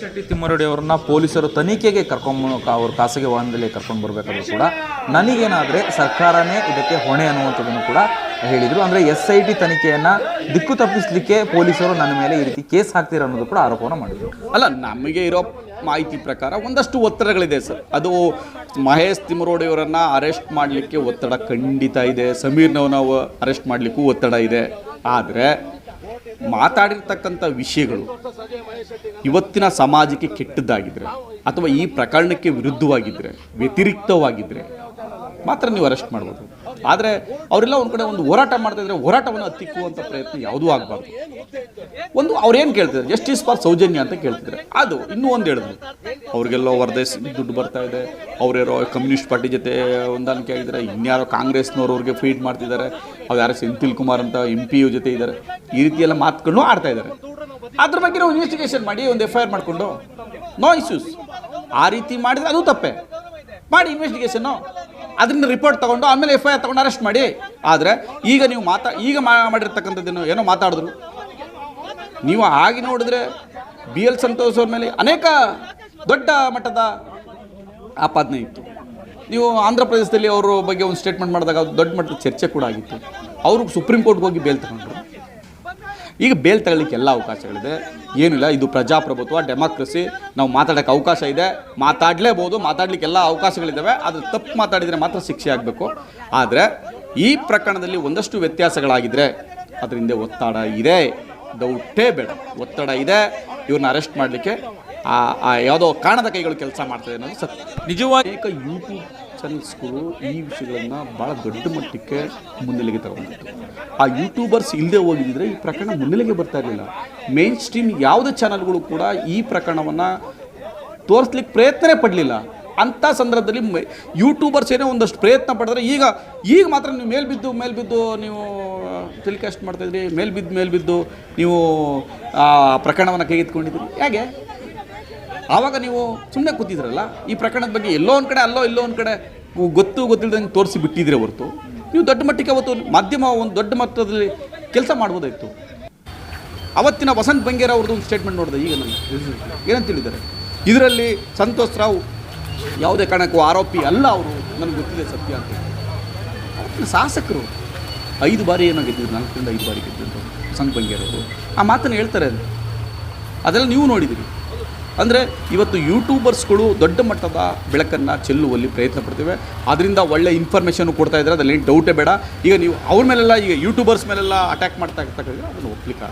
ಶೆಟ್ಟಿ ತಿಮ್ಮರಡಿ ಅವರನ್ನ ಪೊಲೀಸರು ತನಿಖೆಗೆ ಕರ್ಕೊಂಡು ಅವರು ಖಾಸಗಿ ವಾಹನದಲ್ಲಿ ಕರ್ಕೊಂಡು ಬರಬೇಕಾದ್ರೂ ಕೂಡ ನನಗೇನಾದರೆ ಸರ್ಕಾರನೇ ಇದಕ್ಕೆ ಹೊಣೆ ಅನ್ನುವಂಥದ್ದನ್ನು ಕೂಡ ಹೇಳಿದರು. ಅಂದರೆ ಎಸ್ ಐ ಟಿ ತನಿಖೆಯನ್ನು ದಿಕ್ಕು ತಪ್ಪಿಸಲಿಕ್ಕೆ ಪೊಲೀಸರು ನನ್ನ ಮೇಲೆ ಈ ರೀತಿ ಕೇಸ್ ಹಾಕ್ತೀರ ಅನ್ನೋದು ಕೂಡ ಆರೋಪವನ್ನು ಮಾಡಿದರು. ಅಲ್ಲ, ನಮಗೆ ಇರೋ ಮಾಹಿತಿ ಪ್ರಕಾರ ಒಂದಷ್ಟು ಒತ್ತಡಗಳಿದೆ ಸರ್. ಅದು ಮಹೇಶ್ ತಿಮ್ಮರೋಡಿಯವರನ್ನು ಅರೆಸ್ಟ್ ಮಾಡಲಿಕ್ಕೆ ಒತ್ತಡ ಖಂಡಿತ ಇದೆ. ಸಮೀರ್ನವನವ ಅರೆಸ್ಟ್ ಮಾಡಲಿಕ್ಕೂ ಒತ್ತಡ ಇದೆ. ಆದರೆ ಮಾತಾಡಿರ್ತಕ್ಕಂಥ ವಿಷಯಗಳು ಇವತ್ತಿನ ಸಮಾಜಕ್ಕೆ ಕೆಟ್ಟದ್ದಾಗಿದ್ದರೆ ಅಥವಾ ಈ ಪ್ರಕರಣಕ್ಕೆ ವಿರುದ್ಧವಾಗಿದ್ದರೆ ವ್ಯತಿರಿಕ್ತವಾಗಿದ್ದರೆ ಮಾತ್ರ ನೀವು ಅರೆಸ್ಟ್ ಮಾಡ್ಬೋದು. ಆದರೆ ಅವರೆಲ್ಲ ಒಂದು ಕಡೆ ಒಂದು ಹೋರಾಟ ಮಾಡ್ತಾ ಇದ್ರೆ ಹೋರಾಟವನ್ನು ಹತ್ತಿಕ್ಕುವಂಥ ಪ್ರಯತ್ನ ಯಾವುದೂ ಆಗಬಾರ್ದು. ಒಂದು ಅವ್ರೇನು ಕೇಳ್ತಿದ್ರು ಜಸ್ಟಿಸ್ ಫಾರ್ ಸೌಜನ್ಯ ಅಂತ ಕೇಳ್ತಿದ್ರು ಅದು ಇನ್ನೂ ಒಂದು ಹೇಳಿದ್ರು ಅವ್ರಿಗೆಲ್ಲೋ ವರದೇಶ್ ದುಡ್ಡು ಬರ್ತಾ ಇದೆ. ಅವ್ರ್ಯಾರೋ ಕಮ್ಯುನಿಸ್ಟ್ ಪಾರ್ಟಿ ಜೊತೆ ಹೊಂದಾಣಿಕೆ ಆಗಿದ್ದಾರೆ. ಇನ್ಯಾರೋ ಕಾಂಗ್ರೆಸ್ನವ್ರು ಅವ್ರಿಗೆ ಫೀಡ್ ಮಾಡ್ತಿದ್ದಾರೆ. ಅವ್ರು ಯಾರು ಸೆಂಥಿಲ್ ಕುಮಾರ್ ಅಂತ ಎಂ ಪಿ ಯು ಜೊತೆ ಇದ್ದಾರೆ. ಈ ರೀತಿಯೆಲ್ಲ ಮಾತುಗಳನ್ನು ಆಡ್ತಾ ಇದ್ದಾರೆ. ಅದ್ರ ಬಗ್ಗೆ ನಾವು ಇನ್ವೆಸ್ಟಿಗೇಷನ್ ಮಾಡಿ ಒಂದು ಎಫ್ ಐ ಆರ್ ಮಾಡಿಕೊಂಡು ನೋ ಇಶ್ಯೂಸ್ ಆ ರೀತಿ ಮಾಡಿದರೆ ಅದು ತಪ್ಪೆ. ಮಾಡಿ ಇನ್ವೆಸ್ಟಿಗೇಷನ್ನು ಅದರಿಂದ ರಿಪೋರ್ಟ್ ತಗೊಂಡು ಆಮೇಲೆ ಎಫ್ ಐ ಆರ್ ತಗೊಂಡು ಅರೆಸ್ಟ್ ಮಾಡಿ. ಆದರೆ ಈಗ ನೀವು ಮಾತಾ, ಈಗ ಮಾ- ಮಾಡಿರ್ತಕ್ಕಂಥದ್ದೇನು ಏನೋ ಮಾತಾಡಿದ್ರು. ನೀವು ಆಗಿ ನೋಡಿದ್ರೆ ಬಿ ಎಲ್ ಸಂತೋಷ್ ಅವ್ರ ಮೇಲೆ ಅನೇಕ ದೊಡ್ಡ ಮಟ್ಟದ ಆಪಾದನೆ ಇತ್ತು. ನೀವು ಆಂಧ್ರ ಪ್ರದೇಶದಲ್ಲಿ ಅವರ ಬಗ್ಗೆ ಒಂದು ಸ್ಟೇಟ್ಮೆಂಟ್ ಮಾಡಿದಾಗ ದೊಡ್ಡ ಮಟ್ಟದ ಚರ್ಚೆ ಕೂಡ ಆಗಿತ್ತು. ಅವರು ಸುಪ್ರೀಂ ಕೋರ್ಟ್ಗೆ ಹೋಗಿ ಬೇಲ್ ತಗೊಂಡ್ರು. ಈಗ ಬೇಲ್ ತಗೊಳ್ಳಿಕ್ಕೆ ಎಲ್ಲ ಅವಕಾಶಗಳಿದೆ. ಏನಿಲ್ಲ ಇದು ಪ್ರಜಾಪ್ರಭುತ್ವ ಡೆಮಾಕ್ರಸಿ. ನಾವು ಮಾತಾಡೋಕ್ಕೆ ಅವಕಾಶ ಇದೆ. ಮಾತಾಡಲೇಬೋದು ಮಾತಾಡಲಿಕ್ಕೆ ಎಲ್ಲ ಅವಕಾಶಗಳಿದ್ದಾವೆ ಅದು ತಪ್ಪು ಮಾತಾಡಿದರೆ ಮಾತ್ರ ಶಿಕ್ಷೆ ಆಗಬೇಕು. ಆದರೆ ಈ ಪ್ರಕರಣದಲ್ಲಿ ಒಂದಷ್ಟು ವ್ಯತ್ಯಾಸಗಳಾಗಿದ್ದರೆ ಅದರಿಂದ ಒತ್ತಡ ಇದೆ. ಡೌಟೇ ಬೇಡ. ಒತ್ತಡ ಇದೆ. ಇವ್ರನ್ನ ಅರೆಸ್ಟ್ ಮಾಡಲಿಕ್ಕೆ ಯಾವುದೋ ಕಾರಣದ ಕೈಗಳು ಕೆಲಸ ಮಾಡ್ತದೆ ಅನ್ನೋದು ಸತ್ಯ. ನಿಜವಾಗಿ ಯೂಟ್ಯೂಬ್ ಚಾನಲ್ಸ್ಗಳು ಈ ವಿಷಯಗಳನ್ನು ಭಾಳ ದೊಡ್ಡ ಮಟ್ಟಕ್ಕೆ ಮುನ್ನೆಲೆಗೆ ತಗೊಂಡಿತ್ತು. ಆ ಯೂಟ್ಯೂಬರ್ಸ್ ಇಲ್ಲದೆ ಹೋಗಿದ್ದರೆ ಈ ಪ್ರಕರಣ ಮುನ್ನೆಲೆಗೆ ಬರ್ತಾ ಇರಲಿಲ್ಲ. ಮೇನ್ ಸ್ಟ್ರೀಮ್ ಯಾವುದೇ ಚಾನಲ್ಗಳು ಕೂಡ ಈ ಪ್ರಕರಣವನ್ನು ತೋರಿಸ್ಲಿಕ್ಕೆ ಪ್ರಯತ್ನನೇ ಪಡಲಿಲ್ಲ. ಅಂಥ ಸಂದರ್ಭದಲ್ಲಿ ಯೂಟ್ಯೂಬರ್ಸ್ ಏನೇ ಒಂದಷ್ಟು ಪ್ರಯತ್ನ ಪಡೆದ್ರೆ ಈಗ ಈಗ ಮಾತ್ರ ನೀವು ಮೇಲ್ಬಿದ್ದು ಮೇಲ್ಬಿದ್ದು ನೀವು ಟೆಲಿಕಾಸ್ಟ್ ಮಾಡ್ತಾಯಿದ್ರಿ ಮೇಲ್ಬಿದ್ದು ಮೇಲ್ಬಿದ್ದು ನೀವು, ಆ, ಪ್ರಕರಣವನ್ನು ಕೈಗೆತ್ಕೊಂಡಿದ್ದೀರಿ ಹೇಗೆ? ಆವಾಗ ನೀವು ಸುಮ್ಮನೆ ಕೂತಿದ್ರಲ್ಲ, ಈ ಪ್ರಕರಣದ ಬಗ್ಗೆ ಎಲ್ಲೋ ಒಂದು ಕಡೆ, ಅಲ್ಲೋ ಇಲ್ಲೋ ಒಂದು ಕಡೆ ಗೊತ್ತು ಗೊತ್ತಿಲ್ಲದಂಗೆ ತೋರಿಸಿ ಬಿಟ್ಟಿದ್ರೆ ಹೊರತು. ನೀವು ದೊಡ್ಡ ಮಟ್ಟಿಗೆ ಅವತ್ತು ಮಾಧ್ಯಮ, ಒಂದು ದೊಡ್ಡ ಮಟ್ಟದಲ್ಲಿ ಕೆಲಸ ಮಾಡ್ಬೋದಾಯಿತು. ಅವತ್ತಿನ ವಸಂತ್ ಬಂಗೇರ ಅವ್ರದ್ದು ಒಂದು ಸ್ಟೇಟ್ಮೆಂಟ್ ನೋಡಿದೆ, ಈಗ ನಾನು ಏನಂತ ಹೇಳಿದ್ದಾರೆ? ಇದರಲ್ಲಿ ಸಂತೋಷ್ ರಾವ್ ಯಾವುದೇ ಕಾರಣಕ್ಕೂ ಆರೋಪಿ ಅಲ್ಲ ಅವರು, ನನಗೆ ಗೊತ್ತಿದೆ ಸತ್ಯ ಅಂತ ಅವತ್ತಿನ ಶಾಸಕರು ಐದು ಬಾರಿ ಏನೋ ಗೆದ್ದಿದ್ರು, ನಾಲ್ಕರಿಂದ ಐದು ಬಾರಿ ಗೆದ್ದಿದ್ರು ವಸಂತ್ ಬಂಗೇರವರು. ಆ ಮಾತನ್ನು ಹೇಳ್ತಾರೆ ಅದೆಲ್ಲ ನೀವು ನೋಡಿದಿರಿ. ಅಂದರೆ ಇವತ್ತು ಯೂಟ್ಯೂಬರ್ಸ್ಗಳು ದೊಡ್ಡ ಮಟ್ಟದ ಬೆಳಕನ್ನು ಚೆಲ್ಲುವಲ್ಲಿ ಪ್ರಯತ್ನ ಪಡ್ತೇವೆ ಅದರಿಂದ ಒಳ್ಳೆ ಇನ್ಫಾರ್ಮೇಷನ್ ಕೊಡ್ತಾ ಇದ್ದಾರೆ ಅದರಲ್ಲಿ ಡೌಟೇ ಬೇಡ ಈಗ ನೀವು ಅವ್ರ ಮೇಲೆಲ್ಲ, ಈಗ ಯೂಟ್ಯೂಬರ್ಸ್ ಮೇಲೆಲ್ಲ ಅಟ್ಯಾಕ್ ಮಾಡ್ತಾ ಇರ್ತಕ್ಕಂಥ ಅದನ್ನು ಒಪ್ಲಿಕ್ಕೆ.